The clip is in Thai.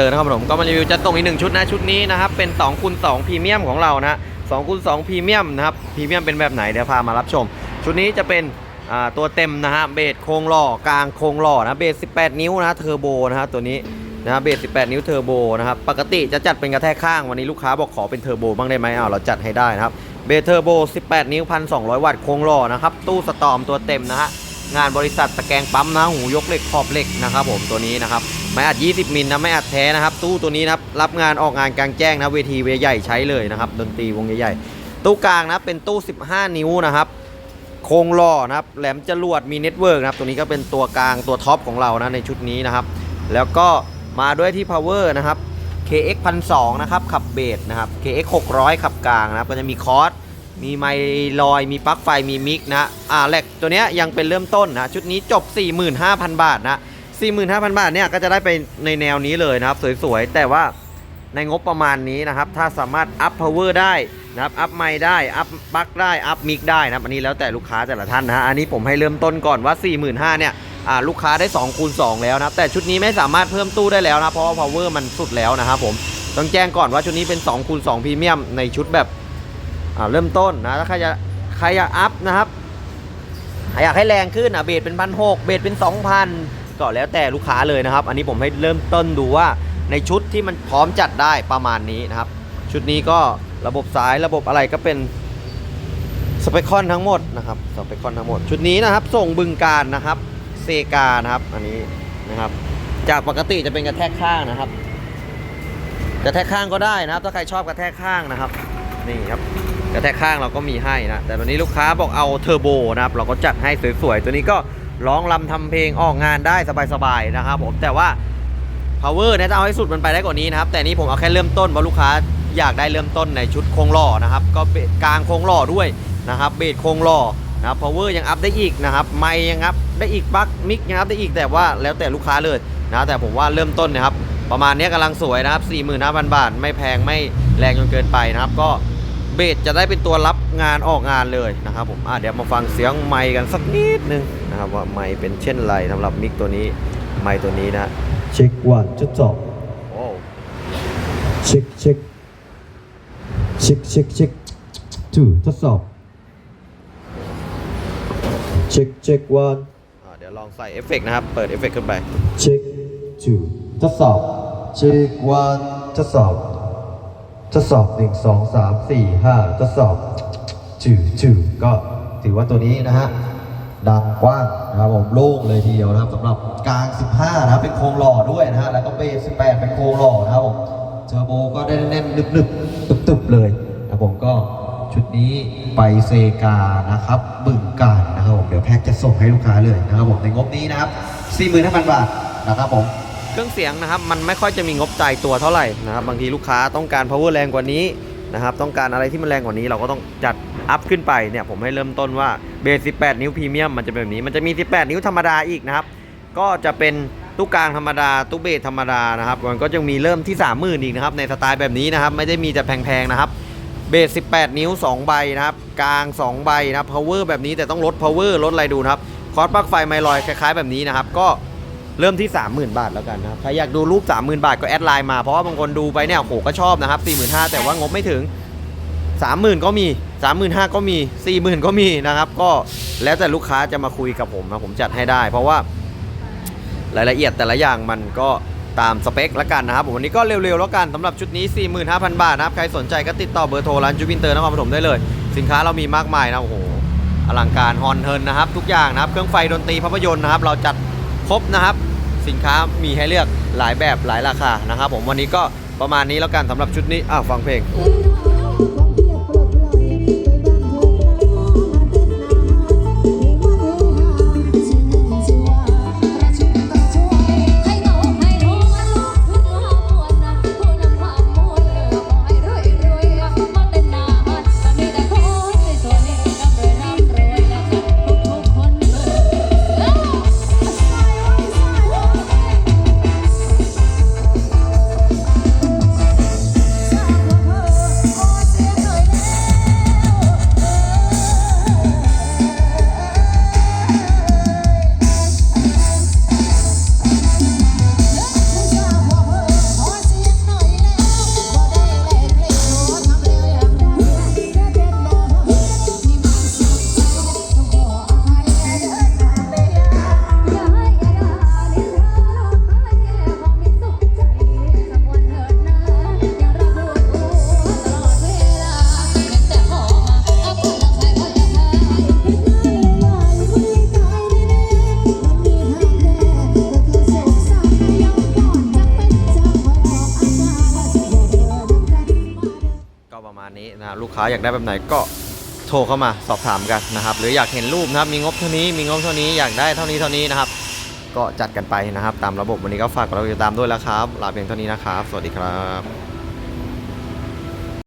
อินเตอร์นะครับผมก็มารีวิวจะตรงอีกหนึ่งชุดนะชุดนี้นะครับเป็น2คูณ2พรีเมียมของเรานะ2คูณ2พรีเมียมนะครับพรีเมียมเป็นแบบไหนเดี๋ยวพามารับชม ชุดนี้จะเป็นตัวเต็มนะฮะเบสโครงหล่อกลางโครงหล่อนะเบส 18 นิ้วนะเทอร์โบนะฮะตัวนี้นะฮะเบส 18 นิ้วเทอร์โบนะครับปกติจะจัดเป็นกระแทกข้างวันนี้ลูกค้าบอกขอเป็นเทอร์โบบ้างได้ไหมอ้าวเราจัดให้ได้นะครับเบสเทอร์โบ 18 นิ้ว 1,200 วัตต์โครงหล่อนะครับตู้สตอมตัวเต็มนะฮะ งานบริษัทตะแกรงปั๊มนะหูยกเหล็กขอบเหล็กนะครับผมตัวนี้นะครับไม่อัด 20 มิลนะไม่อัดแท้นะครับ ตู้ตัวนี้นะครับรับงานออกงานกลางแจ้งนะเวทีเวใหญ่ใช้เลยนะครับดนตรีวงใหญ่ๆตู้กลางนะเป็นตู้ 15 นิ้วนะครับโครงล่อนะครับแหลมจรวดมีเน็ตเวิร์กนะครับตัวนี้ก็เป็นตัวกลางตัวท็อปของเรานะในชุดนี้นะครับ แล้วก็มาด้วยที่ power นะครับ KX 1,200นะครับขับเบสนะครับ KX 600 ขับกลางนะครับก็จะมีคอร์ส มีไมลอยมีปลั๊กไฟมีมิกนะอ่าแลกตัวเนี้ยยังเป็นเริ่มต้นนะชุดนี้จบ 45,000 บาทนะ45,000 บาทเนี่ยก็จะได้ไปในแนวนี้เลยนะครับ สวยๆ แต่ว่าในงบประมาณนี้นะครับ ถ้าสามารถอัพพาวเวอร์ได้นะครับอัพไมได้อัพปลั๊กได้อัพมิกได้นะครับอันนี้แล้วแต่ลูกค้าแต่ละท่านนะอันนี้ผมให้เริ่มต้นก่อนว่า 45,000เนี่ยอ่าลูกค้าได้2คูณ2แล้วนะแต่ชุดนี้ไม่สามารถเพิ่มตู้ได้แล้วนะเพราะว่า power มันสุดแล้วนะครับผมต้องแจ้งก่อนว่าชุดนี้เป็น2คูณ2พรีเมียมในชุดแบบ เริ่มต้นนะถ้าใครจะใครอยากอัพนะครับอยากให้แรงขึ้นอะเบสเป็นพันหกเบสเป็นสองพันก็แล้วแต่ลูกค้าเลยนะครับ อันนี้ผมให้เริ่มต้นดูว่าในชุดที่มันพร้อมจัดได้ประมาณนี้นะครับ ชุดนี้ก็ระบบสายระบบอะไรก็เป็นสเปคอนทั้งหมดนะครับสเปคอนทั้งหมด ชุดนี้นะครับ ส่งบึงการนะครับเซกานะครับ อันนี้นะครับ จากปกติจะเป็นกระแทกข้างนะครับ กระแทกข้างก็ได้นะครับ ถ้าใครชอบกระแทกข้างนะครับ นี่ครับ กระแทกข้างเราก็มีให้นะ แต่วันนี้ลูกค้าบอกเอาเทอร์โบนะครับ เราก็จัดให้สวยๆ ตัวนี้ก็ร้องรำทำเพลงออกงานได้สบายๆนะครับผม แต่ว่า power เนี่ยถ้าเอาให้สุดมันไปได้กว่านี้นะครับ แต่นี้ผมเอาแค่เริ่มต้นเพราะลูกค้าอยากได้เริ่มต้นในชุดโครงหล่อนะครับ ก็เบสกลางโครงหล่อด้วยนะครับ เบสโครงหล่อนะครับ power ยังอัพได้อีกนะครับ ไมยังอัพได้อีกปลั๊กมิกยังอัพได้อีก แต่ว่าแล้วแต่ลูกค้าเลยนะ แต่ผมว่าเริ่มต้นนะครับ ประมาณนี้กำลังสวยนะครับ 45,000 บาท ไม่แพงไม่แรงจนเกินไปนะครับ ก็ เบสจะได้เป็นตัวรับงานออกงานเลยนะครับผมอะเดี๋ยวมาฟังเสียงไมค์กันสักนิดนึงนะครับว่าไมค์เป็นเช่นไรสำหรับมิกตัวนี้ไมค์ตัวนี้นะเช็ควันทดสอบโอ้เช็คเช็คเช็คเช็คเช็คทูทดสอบเช็คเช็ควันอะเดี๋ยวลองใส่เอฟเฟกต์นะครับ เปิดเอฟเฟกต์ขึ้นไปเช็คทูทดสอบเช็ควันทดสอบ ทดสอบหนึ่งสองสามสี่ห้าทดสอบทูทูก็ถือว่าตัวนี้นะฮะ ดังกว้างนะครับผมโล่งเลยทีเดียวนะครับสำหรับกลาง 15 นะครับเป็นโครงหล่อด้วยนะฮะ แล้วก็เบส18 เป็นโครงหล่อนะครับผมเทอร์โบก็ได้แน่นๆนึบๆตึบๆเลยนะครับผมก็ชุดนี้ไปเซกานะครับบึงการนะครับผมเดี๋ยวแพ็กจะส่งให้ลูกค้าเลยนะครับผมในงบนี้นะครับ45,000 บาทนะครับผม เครื่องเสียงนะครับมันไม่ค่อยจะมีงบจ่ายตัวเท่าไหร่นะครับบางทีลูกค้าต้องการ power แรงกว่านี้นะครับต้องการอะไรที่มันแรงกว่านี้เราก็ต้องจัดอัพขึ้นไปเนี่ยผมให้เริ่มต้นว่าเบส 18 นิ้วพรีเมียมมันจะเป็นแบบนี้มันจะมี 18 นิ้วธรรมดาอีกนะครับก็จะเป็นตู้กลางธรรมดาตู้เบสธรรมดานะครับมันก็จะมีเริ่มที่ 30,000อีกนะครับในสไตล์แบบนี้นะครับไม่ได้มีแต่แพงๆนะครับเบส 18 นิ้ว 2 ใบนะครับ กลาง 2 ใบนะครับ power แบบนี้แต่ต้องลด power ลดอะไรดูนะครับ คอร์สปลั๊กไฟไมลอยคล้ายๆแบบนี้นะครับ ก็ เริ่มที่ 30,000 บาทแล้วกันนะครับใครอยากดูรูป 30,000 บาทก็แอดไลน์มาเพราะว่าบางคนดูไปเนี่ยโหก็ชอบนะครับ45,000แต่ว่างบไม่ถึง 30,000 ก็มี 35,000 ก็มี 40,000 ก็มีนะครับ ก็แล้วแต่ลูกค้าจะมาคุยกับผมนะผมจัดให้ได้ เพราะว่ารายละเอียดแต่ละอย่างมันก็ตามสเปคละกันนะครับผมวันนี้ก็เร็วๆแล้วกันสำหรับชุดนี้ 45,000 บาทนะครับ ใครสนใจก็ติดต่อเบอร์โทรร้านจูบินเตอร์นครปฐมได้เลย สินค้าเรามีมากมายนะโอ้โหอลังการฮอนเทินนะครับ ทุกอย่างนะครับ เครื่องไฟดนตรีภาพยนตร์นะครับ เราจัดครบนะครับ สินค้ามีให้เลือกหลายแบบหลายราคานะครับผมวันนี้ก็ประมาณนี้แล้วกันสำหรับชุดนี้อ้าวฟังเพลง ค้าอยากได้แบบไหนก็โทรเข้ามาสอบถามกันนะครับ หรืออยากเห็นรูปนะครับ มีงบเท่านี้ มีงบเท่านี้ อยากได้เท่านี้เท่านี้นะครับ ก็จัดกันไปนะครับ ตามระบบวันนี้ก็ฝากเราติดตามด้วยแล้วครับ ลาเพียงเท่านี้นะครับ สวัสดีครับ